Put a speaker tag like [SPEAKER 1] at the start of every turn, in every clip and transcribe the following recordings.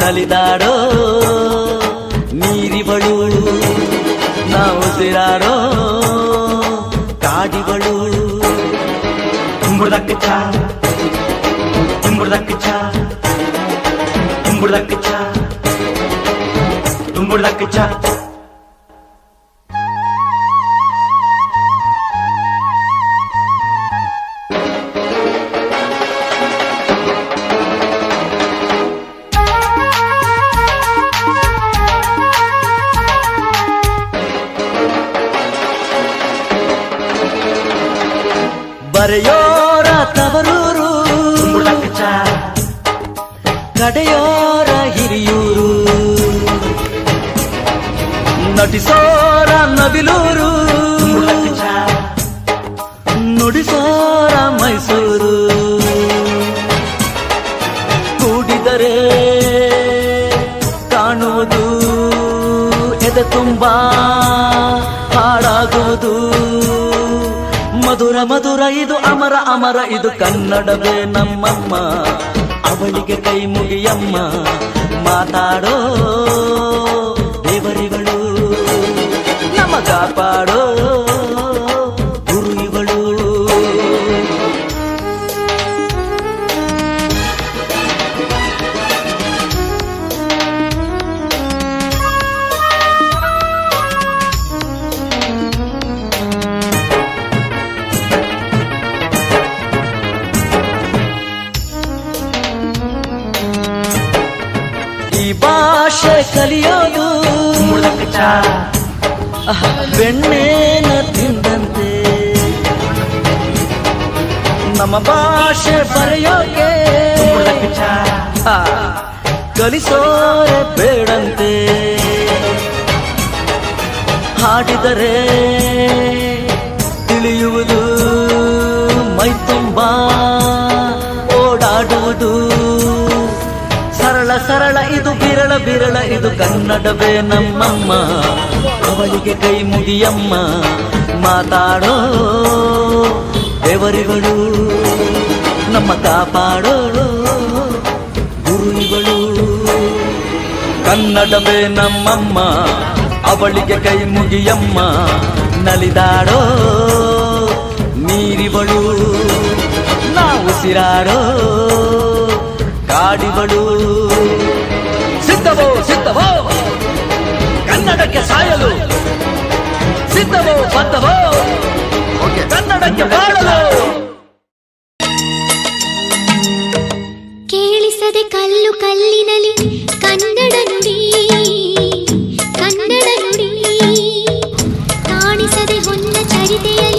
[SPEAKER 1] ನಲಿದಾಡೋ ನೀರಿವಳು ನಾವು ಉಸಿರಾಡೋ ಕಾಡಿವಳು Tumburdak cha Tumburdak cha Tumburdak cha Tumburdak cha ಬರೆಯೋರ ತವರೂರು Tumburdak cha ಕಡೆಯೋರ Hiriyur ನಟಿಸೋರ Navilur Tumburdak cha ನುಡಿಸೋರ Mysuru ಕೂಡಿದರೆ ಕಾಣುವುದು ಎದೆ ತುಂಬ ಮಧುರ ಮಧುರ ಇದು ಅಮರ ಅಮರ ಇದು ಕನ್ನಡವೇ ನಮ್ಮಮ್ಮ. ಅವಳಿಗೆ ಕೈ ಮುಗಿಯಮ್ಮ. ಮಾತಾಡೋ ಕಲಿಯೋದು. ಬೆಣ್ಣೆನ ತಿಂದಂತೆ. ನಮ್ಮ ಭಾಷೆ ಬರೆಯೋಕೆ. ಕಲಿಸೋರೆ ಬೇಡಂತೆ. ಹಾಡಿದರೆ ತಿಳಿಯುವುದು ಮೈ ತುಂಬ. ಸರಳ ಸರಳ ಇದು ಬಿರಳ ಬಿರಳ ಇದು ಕನ್ನಡವೇ ನಮ್ಮಮ್ಮ ಅವಳಿಗೆ ಕೈ ಮುಗಿಯಮ್ಮ ಮಾತಾಡೋ ದೇವರಿಗಳು ನಮ್ಮ ಕಾಪಾಡೋ ಗುರುಗಳು ಕನ್ನಡವೇ ನಮ್ಮಮ್ಮ ಅವಳಿಗೆ ಕೈ ಮುಗಿಯಮ್ಮ ನಲಿದಾಡೋ ನೀರಿವಳು ನಾವು ಉಸಿರಾಡೋ ಕಾಡಿವಳು ಕನ್ನಡಕ್ಕೆ ಸಾಯಲು ಸಿದ್ಧವೋ ಬದ್ಧವೋ ಕನ್ನಡಕ್ಕೆ ಬಾಳಲು.
[SPEAKER 2] ಕೇಳಿಸದೆ ಕಲ್ಲು ಕಲ್ಲಿನಲ್ಲಿ ಕನ್ನಡ ನುಡಿ ಕನ್ನಡ ನುಡಿ. ಕಾಣಿಸದೆ ಹೊನ್ನ ಚರಿತೆಯ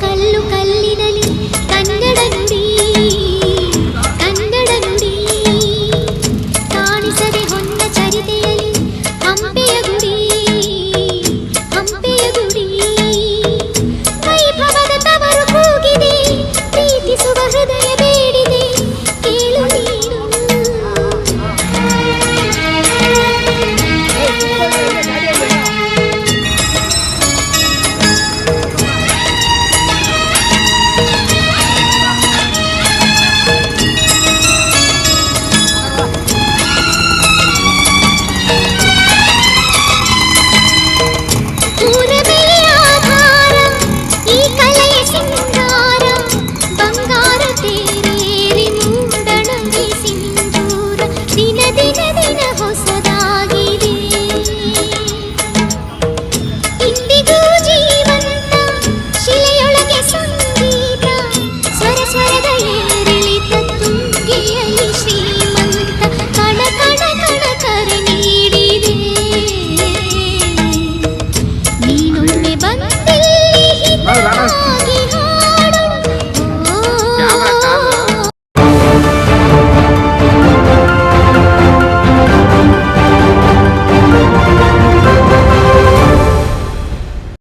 [SPEAKER 2] ಕಲ್ಲು ಕಲ್ಲಿನಲ್ಲಿ ಕನ್ನಡ ನುಡಿ ಕನ್ನಡ ನುಡಿ ಕಾಣಿಸದೆ ಹೊನ್ನ ಚರಿತೆಯಲ್ಲಿ ಹಂಪೆಯ ಗುಡಿ ಹಂಪೆಯ ಗುಡಿ ವೈಭವದ ತವರು ಕೂಗಿದೆ ಪ್ರೀತಿಸುವ ಹೃದಯ